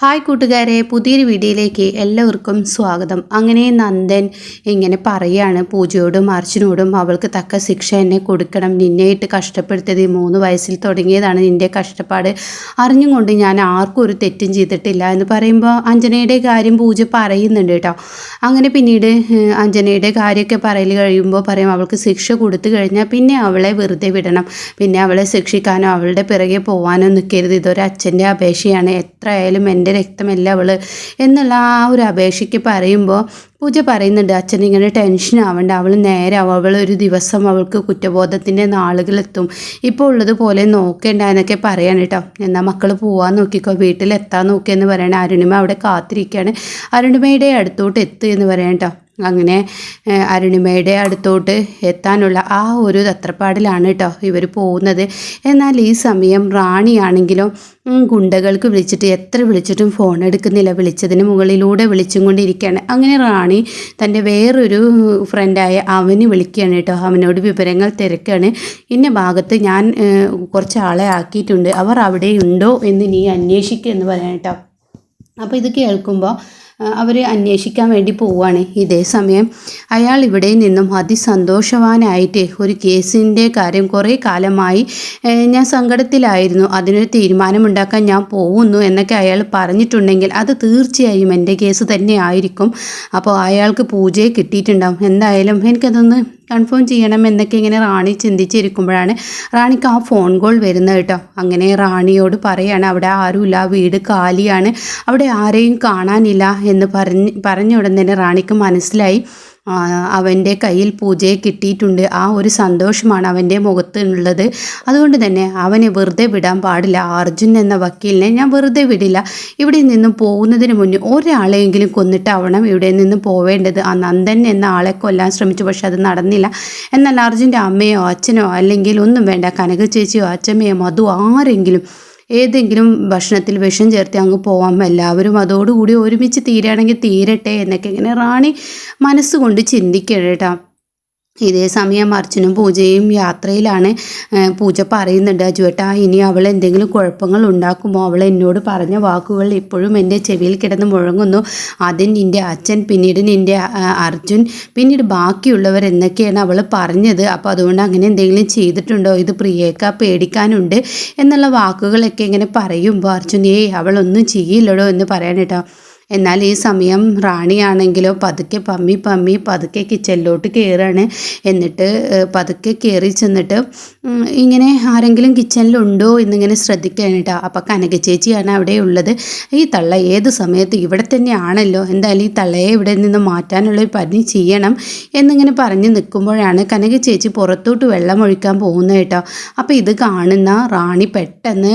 Hi കൂട്ടുകാരെ പുതിയൊരു വീഡിയോയിലേക്ക് എല്ലാവർക്കും സ്വാഗതം. അങ്ങനെ നന്ദൻ ഇങ്ങനെ പറയാണ് പൂജയോടും അർച്ചനോടും അവൾക്ക് തക്ക ശിക്ഷ എന്നെ കൊടുക്കണം. നിന്നെയിട്ട് കഷ്ടപ്പെടുത്തിയത് മൂന്ന് വയസ്സിൽ തുടങ്ങിയതാണ് നിന്റെ കഷ്ടപ്പാട്. അറിഞ്ഞുകൊണ്ട് ഞാൻ ആർക്കും ഒരു തെറ്റും ചെയ്തിട്ടില്ല എന്ന് പറയുമ്പോൾ അഞ്ജനയുടെ കാര്യം പൂജ പറയുന്നുണ്ട് കേട്ടോ. അങ്ങനെ പിന്നീട് അഞ്ജനയുടെ കാര്യമൊക്കെ പറയൽ കഴിയുമ്പോൾ പറയും അവൾക്ക് ശിക്ഷ കൊടുത്തു കഴിഞ്ഞാൽ പിന്നെ അവളെ വെറുതെ വിടണം. പിന്നെ അവളെ ശിക്ഷിക്കാനോ അവളുടെ പിറകെ പോകാനോ നിൽക്കരുത്. ഇതൊരു അച്ഛന്റെ അപേക്ഷയാണ്. എത്ര ആയാലും എന്റെ രക്തമല്ല അവൾ എന്നുള്ള ആ ഒരു അപേക്ഷയ്ക്ക് പറയുമ്പോൾ പൂജ പറയുന്നുണ്ട് അച്ഛൻ ഇങ്ങനെ ടെൻഷൻ ആവണ്ട അവൾ നേരെ അവൾ ഒരു ദിവസം അവൾക്ക് കുറ്റബോധത്തിന്റെ നാളുകളെത്തും ഇപ്പോൾ ഉള്ളതുപോലെ നോക്കേണ്ട എന്നൊക്കെ പറയാണ് കേട്ടോ. എന്നാൽ മക്കൾ പോവാൻ നോക്കിക്കോ വീട്ടിലെത്താൻ നോക്കിയെന്ന് പറയണേ. അരുണിമ അവിടെ കാത്തിരിക്കുകയാണ് അരുണിമയുടെ അടുത്തോട്ട് എത്തുക എന്ന് പറയാം കേട്ടോ. അങ്ങനെ അരുണിമയുടെ അടുത്തോട്ട് എത്താനുള്ള ആ ഒരു തത്രപ്പാടിലാണ് കേട്ടോ ഇവർ പോകുന്നത്. എന്നാൽ ഈ സമയം റാണിയാണെങ്കിലോ ഗുണ്ടകൾക്ക് വിളിച്ചിട്ട് എത്ര വിളിച്ചിട്ടും ഫോൺ എടുക്കുന്നില്ല. വിളിച്ചതിന് മുകളിലൂടെ വിളിച്ചും കൊണ്ടിരിക്കുകയാണ്. അങ്ങനെ റാണി തന്റെ വേറൊരു ഫ്രണ്ടായ അവന് വിളിക്കുകയാണ് കേട്ടോ അവനോട് വിവരങ്ങൾ തിരക്കുകയാണ് ഇന്ന ഭാഗത്ത് ഞാൻ കുറച്ച് ആളെ ആക്കിയിട്ടുണ്ട്. അവർ അവിടെ ഉണ്ടോ എന്ന് നീ അന്വേഷിക്കുക എന്ന് പറയാം കേട്ടോ അപ്പോൾ ഇത് കേൾക്കുമ്പോൾ അവർ അന്വേഷിക്കാൻ വേണ്ടി പോവുകയാണ്. ഇതേ സമയം അയാൾ ഇവിടെ നിന്നും അതിസന്തോഷവാനായിട്ട് ഒരു കേസിന്റെ കാര്യം കുറേ കാലമായി ഞാൻ സങ്കടത്തിലായിരുന്നു. അതിനൊരു തീരുമാനമുണ്ടാക്കാൻ ഞാൻ പോകുന്നു എന്നൊക്കെ അയാൾ പറഞ്ഞിട്ടുണ്ടെങ്കിൽ അത് തീർച്ചയായും എന്റെ കേസ് തന്നെ ആയിരിക്കും. അപ്പോൾ അയാൾക്ക് പൂജയെ കിട്ടിയിട്ടുണ്ടാവും. എന്തായാലും എനിക്കതൊന്ന് കൺഫേം ചെയ്യണം എന്നൊക്കെ ഇങ്ങനെ റാണി ചിന്തിച്ചിരിക്കുമ്പോഴാണ് റാണിക്ക് ആ ഫോൺ കോൾ വരുന്നത് കേട്ടോ. അങ്ങനെ റാണിയോട് പറയാണ് അവിടെ ആരുമില്ല വീട് കാലിയാണ്. അവിടെ ആരെയും കാണാനില്ല എന്ന് പറഞ്ഞ് പറഞ്ഞ ഉടൻ തന്നെ റാണിക്ക് മനസ്സിലായി. അവന്റെ കയ്യിൽ പൂജയെ കിട്ടിയിട്ടുണ്ട്. ആ ഒരു സന്തോഷമാണ് അവന്റെ മുഖത്ത് ഉള്ളത് അതുകൊണ്ട് തന്നെ അവനെ വെറുതെ വിടാൻ പാടില്ല. അർജുൻ എന്ന വക്കീലിനെ ഞാൻ വെറുതെ വിടില്ല. ഇവിടെ നിന്നും പോകുന്നതിന് മുന്നേ ഒരാളെയെങ്കിലും കൊന്നിട്ടാവണം ഇവിടെ നിന്ന് പോവേണ്ടത്. ആ നന്ദൻ എന്ന ആളെ കൊല്ലാൻ ശ്രമിച്ചു. പക്ഷെ അത് നടന്നില്ല. എന്നാൽ അർജുന്റെ അമ്മയോ അച്ഛനോ അല്ലെങ്കിൽ ഒന്നും വേണ്ട. കനക ചേച്ചിയോ അച്ഛമ്മയോ മധു ആരെങ്കിലും ഏതെങ്കിലും ഭക്ഷണത്തിൽ വിഷം ചേർത്ത് അങ്ങ് പോവാം. എല്ലാവരും അതോടുകൂടി ഒരുമിച്ച് തീരുകയാണെങ്കിൽ തീരട്ടെ എന്നൊക്കെ ഇങ്ങനെ റാണി മനസ്സുകൊണ്ട് ചിന്തിക്കണം കേട്ടോ. ഇതേ സമയം അർച്ചനും പൂജയും യാത്രയിലാണ് പൂജ പറയുന്നുണ്ട്. അജുവേട്ടാ ഇനി അവൾ എന്തെങ്കിലും കുഴപ്പങ്ങൾ ഉണ്ടാക്കുമോ? അവൾ എന്നോട് പറഞ്ഞ വാക്കുകൾ ഇപ്പോഴും എന്റെ ചെവിയിൽ കിടന്ന് മുഴങ്ങുന്നു. ആദ്യം നിന്റെ അച്ഛൻ പിന്നീട് നിന്റെ അർജുൻ പിന്നീട് ബാക്കിയുള്ളവർ എന്നൊക്കെയാണ് അവൾ പറഞ്ഞത്. അപ്പോൾ അതുകൊണ്ട് അങ്ങനെ എന്തെങ്കിലും ചെയ്തിട്ടുണ്ടോ? ഇത് പ്രിയേക്ക പേടിക്കാനുണ്ട് എന്നുള്ള വാക്കുകളൊക്കെ ഇങ്ങനെ പറയുമ്പോൾ അർജുൻ ഏയ് അവളൊന്നും ചെയ്യില്ലടോ എന്ന് പറയാൻ എന്നാൽ ഈ സമയം റാണിയാണെങ്കിലോ പതുക്കെ പമ്മി പമ്മി പതുക്കെ കിച്ചണിലോട്ട് കയറാണ് എന്നിട്ട് പതുക്കെ കയറി ചെന്നിട്ട് ഇങ്ങനെ ആരെങ്കിലും കിച്ചണിലുണ്ടോ എന്നിങ്ങനെ ശ്രദ്ധിക്കുകയാണ് കേട്ടോ. അപ്പോൾ കനക ചേച്ചിയാണ് അവിടെ ഉള്ളത്. ഈ തള്ള ഏത് സമയത്ത് ഇവിടെ തന്നെയാണല്ലോ. എന്തായാലും ഈ തള്ളയെ ഇവിടെ നിന്ന് മാറ്റാനുള്ള ഒരു പണി ചെയ്യണം എന്നിങ്ങനെ പറഞ്ഞ് നിൽക്കുമ്പോഴാണ് കനക ചേച്ചി പുറത്തോട്ട് വെള്ളം ഒഴിക്കാൻ പോകുന്നത് കേട്ടോ. അപ്പോൾ ഇത് കാണുന്ന റാണി പെട്ടെന്ന്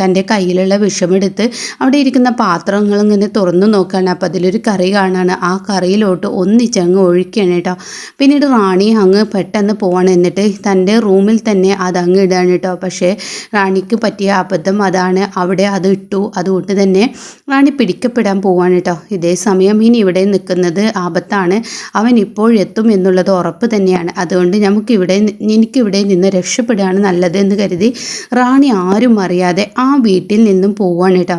തന്റെ കയ്യിലുള്ള വിഷമെടുത്ത് അവിടെ ഇരിക്കുന്ന പാത്രങ്ങളിങ്ങനെ തുറന്നു നോക്കുകയാണ് അപ്പോൾ അതിലൊരു കറി കാണാണ്. ആ കറിയിലോട്ട് ഒന്നിച്ചങ്ങ് ഒഴിക്കുകയാണ് കേട്ടോ. പിന്നീട് റാണി അങ്ങ് പെട്ടെന്ന് പോവാണ്. എന്നിട്ട് തന്റെ റൂമിൽ തന്നെ അത് അങ്ങ് ഇടുകയാണ് കേട്ടോ. പക്ഷേ റാണിക്ക് പറ്റിയ അബദ്ധം അതാണ്. അവിടെ അത് ഇട്ടു. അതുകൊണ്ട് തന്നെ റാണി പിടിക്കപ്പെടാൻ പോവാണ് കേട്ടോ. ഇതേ സമയം ഇനി ഇവിടെ നിൽക്കുന്നത് ആപത്താണ്. അവൻ ഇപ്പോഴെത്തും എന്നുള്ളത് ഉറപ്പ് തന്നെയാണ്. അതുകൊണ്ട് നമുക്കിവിടെ എനിക്കിവിടെ നിന്ന് രക്ഷപ്പെടുകയാണ് നല്ലതെന്ന് കരുതി റാണി ആരും അറിയാതെ ആ വീട്ടിൽ നിന്നും പോവാണ് കേട്ടോ.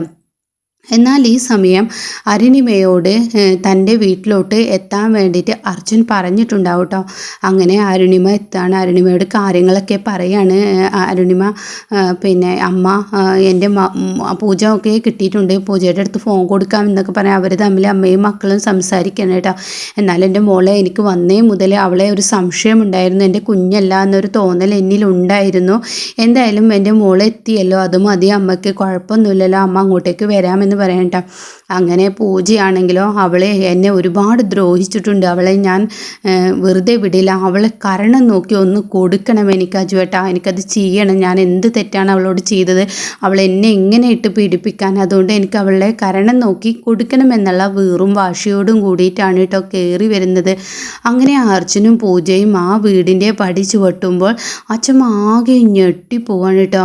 എന്നാൽ ഈ സമയം അരുണിമയോട് തന്റെ വീട്ടിലോട്ട് എത്താൻ വേണ്ടിയിട്ട് അർജുൻ പറഞ്ഞിട്ടുണ്ടാവും കേട്ടോ അങ്ങനെ അരുണിമ എത്താണ് അരുണിമയോട് കാര്യങ്ങളൊക്കെ പറയാണ്. അരുണിമ പിന്നെ അമ്മ എന്റെ പൂജ ഒക്കെ കിട്ടിയിട്ടുണ്ട്. പൂജയുടെ അടുത്ത് ഫോൺ കൊടുക്കാം എന്നൊക്കെ പറയാം അവർ തമ്മിൽ അമ്മയും മക്കളും സംസാരിക്കണം കേട്ടോ എന്നാൽ എന്റെ മോളെ എനിക്ക് വന്നേ മുതൽ അവളെ ഒരു സംശയം ഉണ്ടായിരുന്നു എന്റെ കുഞ്ഞല്ല എന്നൊരു തോന്നൽ എന്നിലുണ്ടായിരുന്നു എന്തായാലും എന്റെ മോളെ എത്തിയല്ലോ. അത് മതി. അമ്മയ്ക്ക് കുഴപ്പമൊന്നുമില്ലല്ലോ. അമ്മ അങ്ങോട്ടേക്ക് വരാമെന്ന് പറയണ്ട അങ്ങനെ പൂജയാണെങ്കിലോ അവളെ എന്നെ ഒരുപാട് ദ്രോഹിച്ചിട്ടുണ്ട്. അവളെ ഞാൻ വെറുതെ വിടില്ല. അവളെ കരണം നോക്കി ഒന്ന് കൊടുക്കണം എനിക്ക് അജുവേട്ടാ എനിക്കത് ചെയ്യണം. ഞാൻ എന്ത് തെറ്റാണ് അവളോട് ചെയ്തത്? അവൾ എന്നെ എങ്ങനെ ഇട്ട് പീഡിപ്പിക്കാൻ? അതുകൊണ്ട് എനിക്ക് അവളെ കരണം നോക്കി കൊടുക്കണമെന്നുള്ള വീറും വാശിയോടും കൂടിയിട്ടാണ് കേട്ടോ കയറി വരുന്നത്. അങ്ങനെ അർജുനും പൂജയും ആ വീടിന്റെ പടി ചുവട്ടുമ്പോൾ അച്ഛമ്മ ആകെ ഞെട്ടിപ്പോവാണ് കേട്ടോ.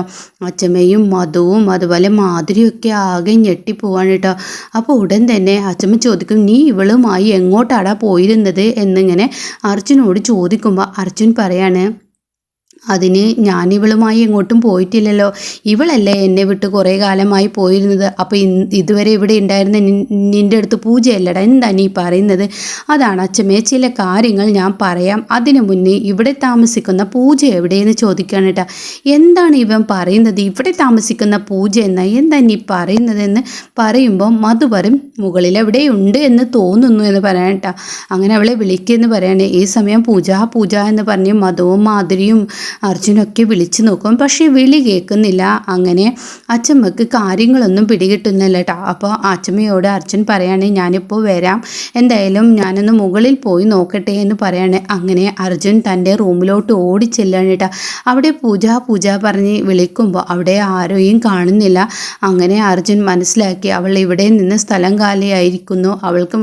അച്ഛമ്മയും മധുവും അതുപോലെ മാധുരിയൊക്കെ ആകെ ഞെട്ടിപ്പോവാണ് കേട്ടോ അപ്പോൾ ഉടൻ തന്നെ അച്ഛമ്മ ചോദിക്കും നീ ഇവളുമായി എങ്ങോട്ടാടാ പോയിരുന്നത്? എന്നിങ്ങനെ അർജുനോട് ചോദിക്കുമ്പോൾ അർജുൻ പറയാണ് അതിന് ഞാനിവളുമായി എങ്ങോട്ടും പോയിട്ടില്ലല്ലോ. ഇവളല്ലേ എന്നെ വിട്ട് കുറേ കാലമായി പോയിരുന്നത്. അപ്പോൾ ഇതുവരെ ഇവിടെ ഉണ്ടായിരുന്ന നിൻ- നിന്റെ അടുത്ത് പൂജയല്ലടാ. എന്താ നീ പറയുന്നത്? അതാണ് അച്ഛമ്മേ ചില കാര്യങ്ങൾ ഞാൻ പറയാം. അതിനു മുന്നേ ഇവിടെ താമസിക്കുന്ന പൂജ എവിടെയെന്ന് ചോദിക്കുകയാണ് കേട്ടാ എന്താണ് ഇവൻ പറയുന്നത്? ഇവിടെ താമസിക്കുന്ന പൂജ എന്നാ? എന്താ നീ പറയുന്നതെന്ന് പറയുമ്പോൾ മധു മുകളിൽ എവിടെയുണ്ട് എന്ന് തോന്നുന്നു എന്ന് പറയാൻ കേട്ടാ അങ്ങനെ അവളെ വിളിക്കുമെന്ന് പറയണേ. ഈ സമയം പൂജ പൂജ എന്ന് പറഞ്ഞ് മധുവും മാധുരിയും അർജുനൊക്കെ വിളിച്ചു നോക്കും. പക്ഷേ വിളി കേൾക്കുന്നില്ല. അങ്ങനെ അച്ഛമ്മക്ക് കാര്യങ്ങളൊന്നും പിടികിട്ടുന്നില്ല കേട്ടോ. അപ്പോൾ അച്ഛമ്മയോട് അർജുൻ പറയാണ് ഞാനിപ്പോൾ വരാം. എന്തായാലും ഞാനൊന്ന് മുകളിൽ പോയി നോക്കട്ടെ എന്ന് പറയാണ്. അങ്ങനെ അർജുൻ തന്റെ റൂമിലോട്ട് ഓടി ചെല്ലാണ് കേട്ടോ. അവിടെ പൂജ പൂജ പറഞ്ഞ് വിളിക്കുമ്പോൾ അവിടെ ആരെയും കാണുന്നില്ല. അങ്ങനെ അർജുൻ മനസ്സിലാക്കി അവൾ ഇവിടെ നിന്ന് സ്ഥലം കാലിയായിരിക്കുന്നു. അവൾക്ക്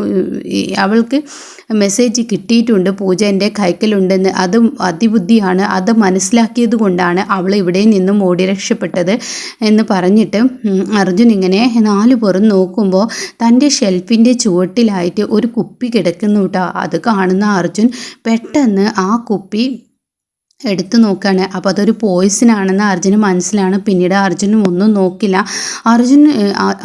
അവൾക്ക് മെസ്സേജ് കിട്ടിയിട്ടുണ്ട്. പൂജ എന്റെ കൈക്കലുണ്ടെന്ന്. അത് അതിബുദ്ധിയാണ്. അത് മനസ്സിലാക്കിയത് കൊണ്ടാണ് അവൾ ഇവിടെ നിന്നും ഓടി രക്ഷപ്പെട്ടത് എന്ന് പറഞ്ഞിട്ട് അർജുൻ ഇങ്ങനെ നാല് പുറം നോക്കുമ്പോൾ തന്റെ ഷെൽഫിന്റെ ചുവട്ടിലായിട്ട് ഒരു കുപ്പി കിടക്കുന്നു കേട്ടോ അത് കാണുന്ന അർജുൻ പെട്ടെന്ന് ആ കുപ്പി എടുത്തു നോക്കുകയാണ് അപ്പോൾ അതൊരു പോയിസൺ ആണെന്ന് അർജുന് മനസ്സിലാണ്. പിന്നീട് അർജുനും ഒന്നും നോക്കില്ല. അർജുൻ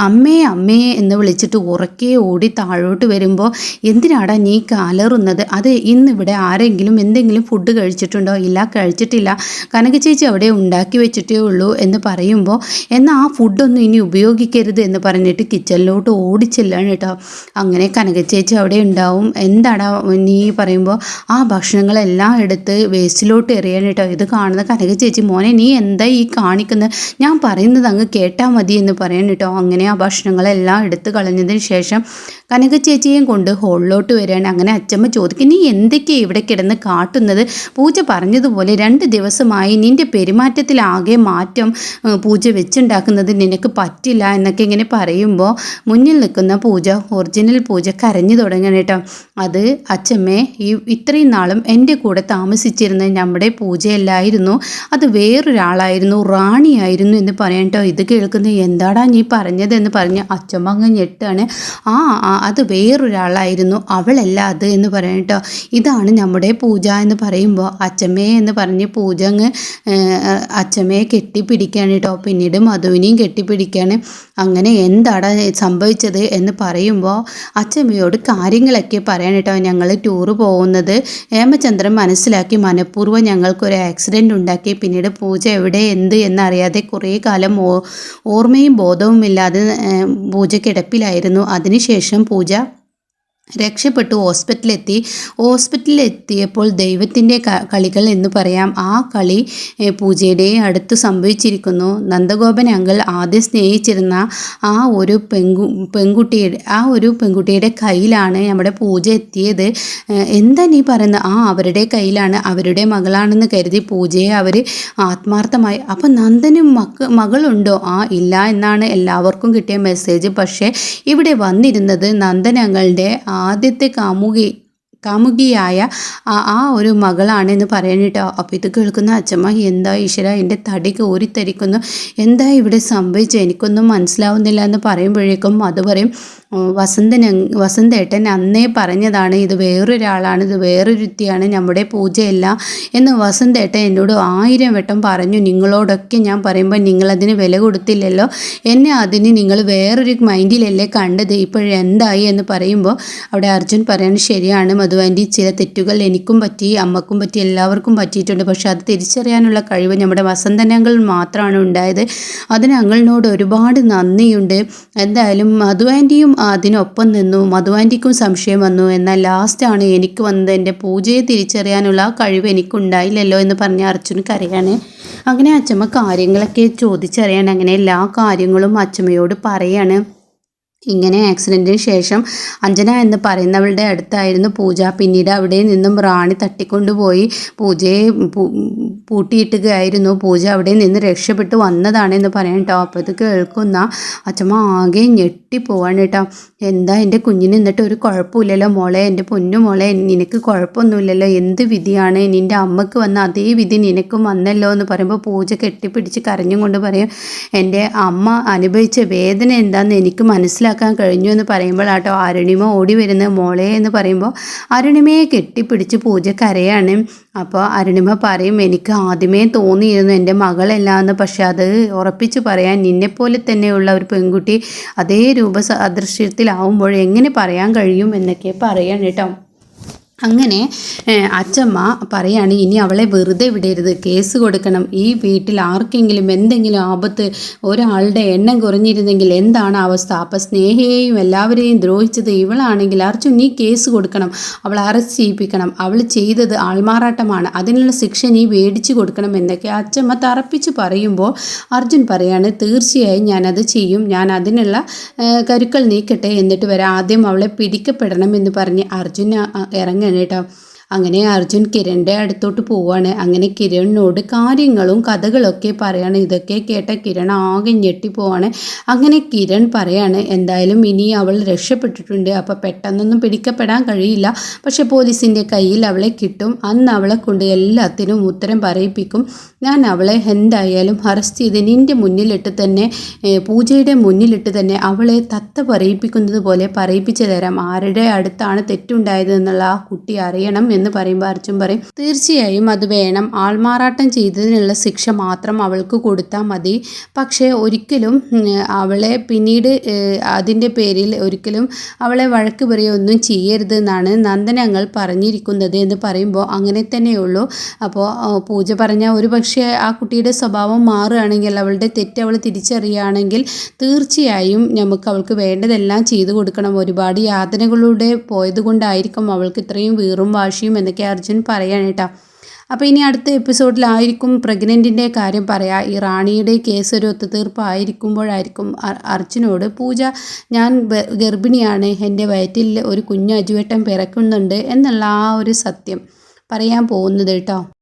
അമ്മേ അമ്മേ എന്ന് വിളിച്ചിട്ട് ഉറക്കെ ഓടി താഴോട്ട് വരുമ്പോൾ എന്തിനാടാ നീ കലറുന്നത്? അത് ഇന്നിവിടെ ആരെങ്കിലും എന്തെങ്കിലും ഫുഡ് കഴിച്ചിട്ടുണ്ടോ? ഇല്ല കഴിച്ചിട്ടില്ല. കനക ചേച്ചി അവിടെ ഉണ്ടാക്കി വെച്ചിട്ടേ ഉള്ളൂ എന്ന് പറയുമ്പോൾ എന്നാൽ ആ ഫുഡൊന്നും ഇനി ഉപയോഗിക്കരുത് എന്ന് പറഞ്ഞിട്ട് കിച്ചണിലോട്ട് ഓടിച്ചെല്ലാണ് കേട്ടോ. അങ്ങനെ കനക ചേച്ചി അവിടെ ഉണ്ടാവും. എന്താടാ നീ പറയുമ്പോൾ ആ ഭക്ഷണങ്ങളെല്ലാം എടുത്ത് വേസ്റ്റിലോട്ട് എറിയാൻ കേട്ടോ ഇത് കാണുന്ന കനക ചേച്ചി മോനെ നീ എന്താ ഈ കാണിക്കുന്നത് ഞാൻ പറയുന്നത് അങ്ങ് കേട്ടാൽ മതി എന്ന് പറയാൻ കേട്ടോ. അങ്ങനെ ആ ഭക്ഷണങ്ങളെല്ലാം എടുത്ത് കളഞ്ഞതിന് ശേഷം കനക ചേച്ചിയെയും കൊണ്ട് ഹോളിലോട്ട് വരികയാണ്. അങ്ങനെ അച്ചമ്മ ചോദിക്കും നീ എന്തൊക്കെയാണ് ഇവിടെ കിടന്ന് കാട്ടുന്നത്? പൂജ പറഞ്ഞതുപോലെ രണ്ട് ദിവസമായി നിന്റെ പെരുമാറ്റത്തിലാകെ മാറ്റം പൂജ വെച്ചുണ്ടാക്കുന്നത് നിനക്ക് പറ്റില്ല എന്നൊക്കെ ഇങ്ങനെ പറയുമ്പോൾ മുന്നിൽ നിൽക്കുന്ന പൂജ ഒറിജിനൽ പൂജ കരഞ്ഞു തുടങ്ങണം കേട്ടോ. അത് അച്ചമ്മേ ഈ ഇത്രയും നാളും എന്റെ കൂടെ താമസിച്ചിരുന്ന നമ്മുടെ പൂജയല്ലായിരുന്നു. അത് വേറൊരാളായിരുന്നു റാണിയായിരുന്നു എന്ന് പറയാൻ കേട്ടോ ഇത് കേൾക്കുന്ന എന്താടാ നീ പറഞ്ഞത് എന്ന് പറഞ്ഞ് അച്ചമ്മ അങ്ങ് ഞെട്ടാണ്. ആ അത് വേറൊരാളായിരുന്നു അവളല്ല അത് എന്ന് പറയാൻ കേട്ടോ ഇതാണ് നമ്മുടെ പൂജ എന്ന് പറയുമ്പോൾ അച്ഛമ്മേ എന്ന് പറഞ്ഞ് പൂജ അങ്ങ് അച്ഛമ്മയെ കെട്ടിപ്പിടിക്കുകയാണ് കേട്ടോ പിന്നീട് മധുവിനെയും കെട്ടിപ്പിടിക്കുകയാണ് അങ്ങനെ എന്താടാ സംഭവിച്ചത് എന്ന് പറയുമ്പോൾ അച്ചമ്മയോട് കാര്യങ്ങളൊക്കെ പറയാൻ ഞങ്ങൾ ടൂറ് പോകുന്നത്. ഹേമചന്ദ്രൻ മനസ്സിലാക്കി മനഃപൂർവം ഞങ്ങൾക്കൊരു ആക്സിഡന്റ് ഉണ്ടാക്കി. പിന്നീട് പൂജ എവിടെ എന്ത് എന്നറിയാതെ കുറേ കാലം ഓർമ്മയും ബോധവുമില്ലാതെ പൂജ കിടപ്പിലായിരുന്നു. അതിനുശേഷം പൂജ രക്ഷപ്പെട്ടു. ഹോസ്പിറ്റലിലെത്തി. ഹോസ്പിറ്റലിലെത്തിയപ്പോൾ ദൈവത്തിന്റെ കളികൾ എന്ന് പറയാം. ആ കളി പൂജയുടെ അടുത്ത് സംഭവിച്ചിരിക്കുന്നു. നന്ദഗോപൻ അങ്കിൾ ആദ്യം സ്നേഹിച്ചിരുന്ന ആ ഒരു പെങ്കു പെൺകുട്ടിയുടെ ആ ഒരു പെൺകുട്ടിയുടെ കയ്യിലാണ് നമ്മുടെ പൂജ എത്തിയത്. എന്താ നീ പറയുന്നത് ആ അവരുടെ കയ്യിലാണ് അവരുടെ മകളാണെന്ന് കരുതി പൂജയെ അവർ ആത്മാർത്ഥമായി അപ്പം നന്ദനും മക്ക മകളുണ്ടോ? ആ ഇല്ല എന്നാണ് എല്ലാവർക്കും കിട്ടിയ മെസ്സേജ്. പക്ഷേ ഇവിടെ വന്നിരുന്നത് നന്ദനങ്ങളുടെ ആദ്യത്തെ കാമുകി കാമുകിയായ ആ ആ ഒരു മകളാണെന്ന് കേട്ടോ അപ്പോൾ ഇത് കേൾക്കുന്ന അച്ഛമ്മ എന്താ ഈശ്വര എന്റെ തടി കോരിത്തരിക്കുന്നു. എന്താ ഇവിടെ സംഭവിച്ചത് എനിക്കൊന്നും മനസ്സിലാവുന്നില്ല എന്ന് പറയുമ്പോഴേക്കും അത് പറയും "ഉം, വസന്തൻ വസന്തേട്ടൻ അന്നേ പറഞ്ഞതാണ് ഇത് വേറൊരാളാണ് ഇത് വേറൊരുത്തിയാണ് നമ്മുടെ പൂജയല്ല എന്ന് വസന്തേട്ടൻ എന്നോട് ആയിരം വട്ടം പറഞ്ഞു. നിങ്ങളോടൊക്കെ ഞാൻ പറയുമ്പോൾ നിങ്ങളതിന് വില കൊടുത്തില്ലല്ലോ. എന്നെ അതിന് നിങ്ങൾ വേറൊരു മൈൻഡിലല്ലേ കണ്ടത്. ഇപ്പോഴെന്തായി എന്ന് പറയുമ്പോൾ അവിടെ അർജുൻ പറയാണ് ശരിയാണ് മധുവാന്റെ ചില തെറ്റുകൾ എനിക്കും പറ്റി അമ്മക്കും പറ്റി എല്ലാവർക്കും പറ്റിയിട്ടുണ്ട്. പക്ഷെ അത് തിരിച്ചറിയാനുള്ള കഴിവ് നമ്മുടെ വസന്തനങ്ങൾ മാത്രമാണ് ഉണ്ടായത്. അതിന് അങ്ങളിനോട് ഒരുപാട് നന്ദിയുണ്ട്. എന്തായാലും മധുവാന്റിയും അതിനൊപ്പം നിന്നു. മധുവാന്റിക്കും സംശയം വന്നു. എന്നാൽ ലാസ്റ്റാണ് എനിക്ക് വന്നത്. എന്റെ പൂജയെ തിരിച്ചറിയാനുള്ള കഴിവ് എനിക്കുണ്ടായില്ലല്ലോ എന്ന് പറഞ്ഞ അർജുൻ കരയാണ്. അങ്ങനെ അച്ചമ്മ കാര്യങ്ങളൊക്കെ ചോദിച്ചറിയാൻ അങ്ങനെ എല്ലാ കാര്യങ്ങളും അച്ചമ്മയോട് പറയാണ്. ഇങ്ങനെ ആക്സിഡന്റിന് ശേഷം അഞ്ജന എന്ന് പറയുന്നവളുടെ അടുത്തായിരുന്നു പൂജ. പിന്നീട് അവിടെ നിന്നും റാണി തട്ടിക്കൊണ്ടുപോയി പൂജയെ പൂട്ടിയിട്ടുകയായിരുന്നു പൂജ അവിടെ നിന്ന് രക്ഷപ്പെട്ട് വന്നതാണെന്ന് പറയാം കേട്ടോ. അപ്പോൾ ഇത് കേൾക്കുന്ന അച്ഛമ്മ ആകെ ഞെട്ടിപ്പോവാണ് കേട്ടോ. എന്താ എന്റെ കുഞ്ഞിന് എന്നിട്ട് ഒരു കുഴപ്പമില്ലല്ലോ മോളെ? എന്റെ പൊന്നു മോളെ നിനക്ക് കുഴപ്പമൊന്നുമില്ലല്ലോ. എന്ത് വിധിയാണ്? നിന്റെ അമ്മയ്ക്ക് വന്ന അതേ വിധി നിനക്കും വന്നല്ലോ എന്ന് പറയുമ്പോൾ പൂജ കെട്ടിപ്പിടിച്ച് കരഞ്ഞും കൊണ്ട് പറയും എന്റെ അമ്മ അനുഭവിച്ച വേദന എന്താണെന്ന് എനിക്ക് മനസ്സിലാക്കി മനസ്സിലാക്കാൻ കഴിഞ്ഞു എന്ന് പറയുമ്പോഴാട്ടോ അരുണിമ ഓടി വരുന്നത് മോളെ എന്ന് പറയുമ്പോൾ അരുണിമയെ കെട്ടിപ്പിടിച്ച് പൂജ കരയാണ് അപ്പോൾ അരുണിമ പറയും എനിക്ക് ആദ്യമേ തോന്നിയിരുന്നു എന്റെ മകളല്ല എന്ന് പക്ഷെ അത് ഉറപ്പിച്ച് പറയാൻ നിന്നെപ്പോലെ തന്നെയുള്ള ഒരു പെൺകുട്ടി അതേ രൂപ അദൃശ്യത്തിലാവുമ്പോൾ എങ്ങനെ പറയാൻ കഴിയും? എന്നൊക്കെ പറയാൻ കേട്ടോ. അങ്ങനെ അച്ചമ്മ പറയാണ് ഇനി അവളെ വെറുതെ വിടരുത്. കേസ് കൊടുക്കണം. ഈ വീട്ടിൽ ആർക്കെങ്കിലും എന്തെങ്കിലും ആപത്ത് ഒരാളുടെ എണ്ണം കുറഞ്ഞിരുന്നെങ്കിൽ എന്താണ് അവസ്ഥ? അപ്പം സ്നേഹയെയും എല്ലാവരെയും ദ്രോഹിച്ചത് ഇവളാണെങ്കിൽ അർജുൻ നീ കേസ് കൊടുക്കണം. അവളെ അറസ്റ്റ് ചെയ്യിപ്പിക്കണം. അവൾ ചെയ്തത് ആൾമാറാട്ടമാണ്. അതിനുള്ള ശിക്ഷ നീ മേടിച്ചു കൊടുക്കണം എന്നൊക്കെ അച്ചമ്മ തറപ്പിച്ച് പറയുമ്പോൾ അർജുൻ പറയാണ് തീർച്ചയായും ഞാനത് ചെയ്യും. ഞാൻ അതിനുള്ള കരുക്കൾ നീക്കട്ടെ. എന്നിട്ട് വരാം. ആദ്യം അവളെ പിടിക്കപ്പെടണം എന്ന് പറഞ്ഞ് അർജുൻ അ- सेनेटर അങ്ങനെ അർജുൻ കിരണിന്റെ അടുത്തോട്ട് പോവാണ്. അങ്ങനെ കിരണിനോട് കാര്യങ്ങളും കഥകളൊക്കെ പറയാണ്. ഇതൊക്കെ കേട്ട കിരൺ ആകെ ഞെട്ടിപ്പോവാണ് അങ്ങനെ കിരൺ പറയാണ് എന്തായാലും ഇനി അവൾ രക്ഷപ്പെട്ടിട്ടുണ്ട്. അപ്പോൾ പെട്ടെന്നൊന്നും പിടിക്കപ്പെടാൻ കഴിയില്ല. പക്ഷെ പോലീസിന്റെ കയ്യിൽ അവളെ കിട്ടും. അന്ന് അവളെ കൊണ്ട് എല്ലാത്തിനും ഉത്തരം പറയിപ്പിക്കും. ഞാൻ അവളെ എന്തായാലും അറസ്റ്റ് ചെയ്ത് നിന്റെ മുന്നിലിട്ട് തന്നെ പൂജയുടെ മുന്നിലിട്ട് തന്നെ അവളെ തത്ത പറയിപ്പിക്കുന്നത് പോലെ പറയിപ്പിച്ചു തരാം. ആരുടെ അടുത്താണ് തെറ്റുണ്ടായത് എന്നുള്ള ആ കുട്ടി അറിയണം എന്ന് പറയുമ്പോൾ അർജുൻ പറയും തീർച്ചയായും അത് വേണം. ആൾമാറാട്ടം ചെയ്തതിനുള്ള ശിക്ഷ മാത്രം അവൾക്ക് കൊടുത്താൽ മതി. പക്ഷേ ഒരിക്കലും അവളെ പിന്നീട് അതിന്റെ പേരിൽ ഒരിക്കലും അവളെ വഴക്ക് പറയുകയോ ഒന്നും ചെയ്യരുത് എന്നാണ് നന്ദനങ്ങൾ പറഞ്ഞിരിക്കുന്നത് എന്ന് പറയുമ്പോൾ അങ്ങനെ തന്നെയുള്ളൂ അപ്പോൾ പൂജ പറഞ്ഞ ഒരു പക്ഷേ ആ കുട്ടിയുടെ സ്വഭാവം മാറുകയാണെങ്കിൽ അവളുടെ തെറ്റ് അവൾ തിരിച്ചറിയുകയാണെങ്കിൽ തീർച്ചയായും നമുക്ക് അവൾക്ക് വേണ്ടതെല്ലാം ചെയ്തു കൊടുക്കണം. ഒരുപാട് യാതനകളിലൂടെ പോയത് കൊണ്ടായിരിക്കും അവൾക്ക് ഇത്രയും വീറും വാശിയും എന്നൊക്കെ അർജുൻ പറയാണ് കേട്ടോ. അപ്പോൾ ഇനി അടുത്ത എപ്പിസോഡിലായിരിക്കും പ്രഗ്നന്റിന്റെ കാര്യം പറയാം. ഈ റാണിയുടെ കേസ് ഒരു ഒത്തുതീർപ്പായിരിക്കുമ്പോഴായിരിക്കും അർ- അർജുനോട് പൂജ ഞാൻ ഗർഭിണിയാണ്. എന്റെ വയറ്റിൽ ഒരു കുഞ്ഞ് അജുവേട്ടൻ പിറക്കുന്നുണ്ട് എന്നുള്ള ആ ഒരു സത്യം പറയാൻ പോകുന്നത് കേട്ടോ.